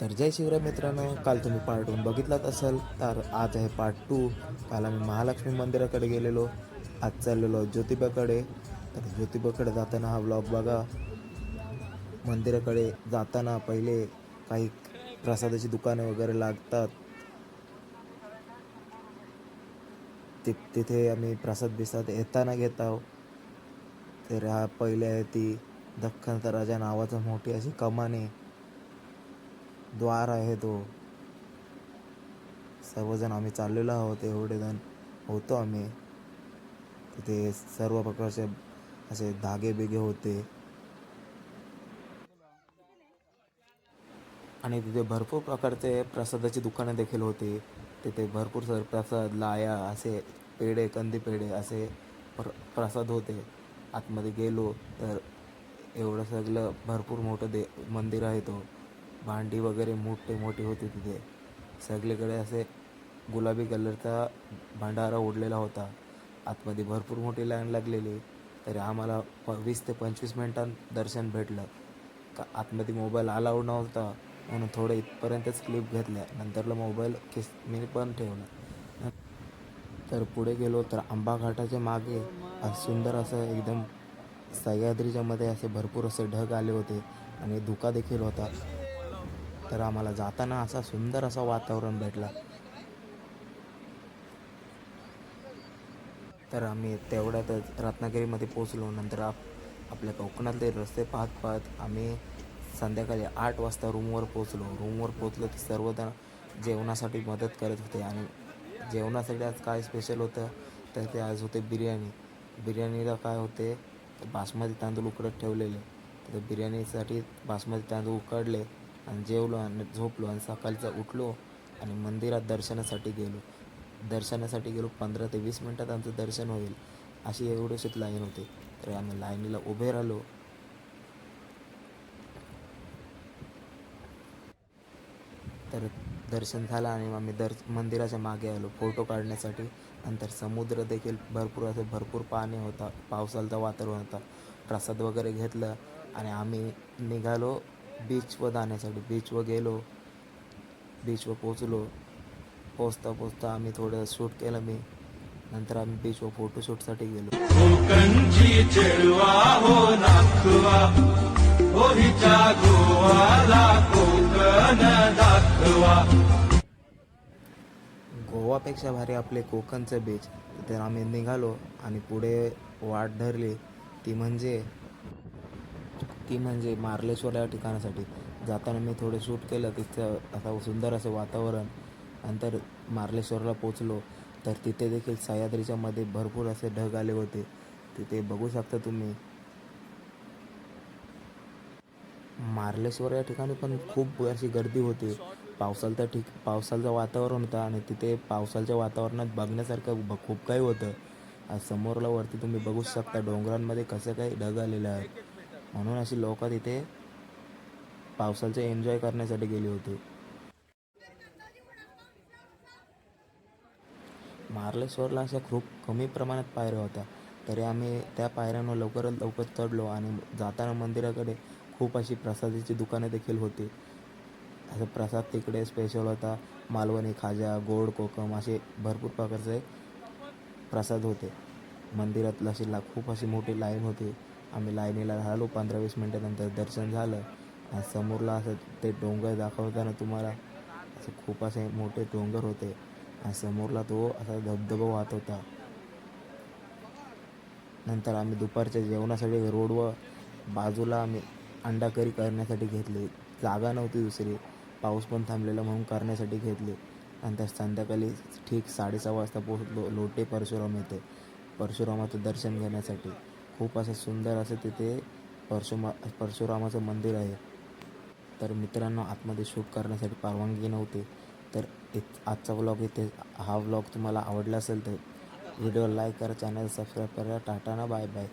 तर जय शिवराय मित्रांनो काल तुम्ही पार्ट वन बघितलाच असेल तर आज आहे पार्ट टू काल आम्ही महालक्ष्मी मंदिराकडे गेलेलो आज चाललेलो ज्योतिबाकडे. तर ज्योतिबाकडे जाताना हा ब्लॉग बघा. मंदिराकडे जाताना पहिले काही प्रसादाची दुकाने वगैरे लागतात. ति तिथे आम्ही प्रसाद बिसाद येताना घेत आहोत तर हा पहिले आहे ती दख्खनचा राजा नावाचं मोठी अशी कमाने. द्वार आहे तो. सर्वजण आम्ही चाललेलो आहोत एवढे जण होतो आम्ही. तिथे सर्व प्रकारचे असे धागे बिगे होते. आणि तिथे भरपूर प्रकारचे प्रसादाची दुकानं देखील होती. तिथे भरपूर सर प्रसाद लाया असे पेढे कंदी पेढे असे प्र प्रसाद होते. आतमध्ये गेलो तर एवढं सगळं भरपूर मोठं दे मंदिर आहे तो. भांडी वगैरे मोठे मोठे होते तिथे. सगळीकडे असे गुलाबी कलरचा भांडारा ओढलेला होता. आतमध्ये भरपूर मोठी लाईन लागलेली. तरी आम्हाला प वीस ते पंचवीस मिनिटांत दर्शन भेटलं. का आतमध्ये मोबाईल अलाउड नव्हता. म्हणून थोडं इथपर्यंतच क्लिप घेतल्या. नंतरला मोबाईल किस मी पण ठेवला. तर पुढे गेलो तर आंबा घाटाच्या मागे सुंदर असं एकदम सह्याद्रीच्या मध्ये असे भरपूर असे ढग आले होते. आणि धुका देखील होता. तर आम्हाला जाताना असा सुंदर असा वातावरण भेटला. तर आम्ही तेवढ्यातच रत्नागिरीमध्ये पोचलो नंतर आप आपल्या कोकणातले रस्ते पाहत पाहत आम्ही संध्याकाळी आठ वाजता रूमवर पोचलो रूमवर पोचलो तर सर्वजण जेवणासाठी मदत करत होते आणि जेवणासाठी आज काय स्पेशल होतं? तर ते आज होते बिर्याणी. बिर्याणीला काय होते? बासमती तांदूळ उकडत ठेवलेले. तर बिर्याणीसाठी बासमती तांदूळ उकडले. आणि जेवलो आणि झोपलो आणि सकाळचा उठलो आणि मंदिरात दर्शनासाठी गेलो. दर्शनासाठी गेलो पंधरा ते वीस मिनटात आमचं दर्शन होईल अशी एवढीशीच लाईन होती. तर आम्ही लाईनीला उभे राहिलो. तर दर्शन झालं आणि आम्ही दर मंदिराच्या मागे आलो फोटो काढण्यासाठी. नंतर समुद्र देखील भरपूर असं भरपूर पाणी होता पावसाचं वातावरण होता. प्रसाद वगैरे घेतलं आणि आम्ही निघालो. बीचवर जाण्यासाठी बीचवर गेलो बीचवर पोचलो पोचता पोचता आम्ही थोडं शूट केलं मी. नंतर आम्ही बीचवर फोटोशूटसाठी गेलो. हो हो गोवापेक्षा भारी आपले कोकणचं बीच तिथे आम्ही निघालो आणि पुढे वाट धरली. ती म्हणजे ती म्हणजे मार्लेश्वर या ठिकाणासाठी जाताना मी थोडं शूट केलं तिथं आता सुंदर असं वातावरण नंतर मार्लेश्वरला पोचलो तर तिथे देखील सह्याद्रीच्या मध्ये भरपूर असे ढग आले होते. तिथे बघू शकता तुम्ही. मार्लेश्वर या ठिकाणी पण खूप अशी गर्दी होती. पावसाचं ठीक पावसाचं वातावरण होतं आणि तिथे पावसाच्या वातावरणात बघण्यासारखं ब- खूप काही होतं. समोरला वरती तुम्ही बघू शकता डोंगरांमध्ये कसं काही ढग आलेलं आहे म्हणून अशी लोक तिथे पावसाचं एन्जॉय करण्यासाठी गेली होती. मार्लेश्वरला अशा खूप कमी प्रमाणात पायऱ्या होत्या. तरी आम्ही त्या पायऱ्यांवर लवकरात लवकर चढलो आणि जाताना मंदिराकडे खूप अशी प्रसादाची दुकाने देखील होती. असं प्रसाद तिकडे स्पेशल होता. मालवणी खाजा गोड कोकम असे भरपूर प्रकारचे प्रसाद होते. मंदिरात अशी ला खूप अशी मोठी लाईन होती. आम्ही लाईनीला राहिलो पंधरा वीस मिनटानंतर दर्शन झालं. आणि समोरला असं ते डोंगर दाखवताना तुम्हाला असं खूप असे मोठे डोंगर होते. आणि समोरला तो असा धबधबा वाहत होता. नंतर आम्ही दुपारच्या जेवणासाठी रोडवर बाजूला आम्ही अंडा करी करण्यासाठी घेतली. जागा नव्हती दुसरी. पाऊस पण थांबलेला म्हणून करण्यासाठी घेतली. नंतर संध्याकाळी ठीक साडेसहा वाजता पोहोचलो. लोटे परशुराम येथे. परशुरामाचं दर्शन घेण्यासाठी. खूप असं सुंदर असं तिथे परशुमा परशुरामाचं मंदिर आहे. तर मित्रांनो आतमध्ये शूट करण्यासाठी परवानगी नव्हती. तर इत आजचा व्लॉग इथे हा व्लॉग तुम्हाला आवडला असेल तर व्हिडिओ लाईक करा चॅनल सबस्क्राईब करा. टाटा ना बाय बाय.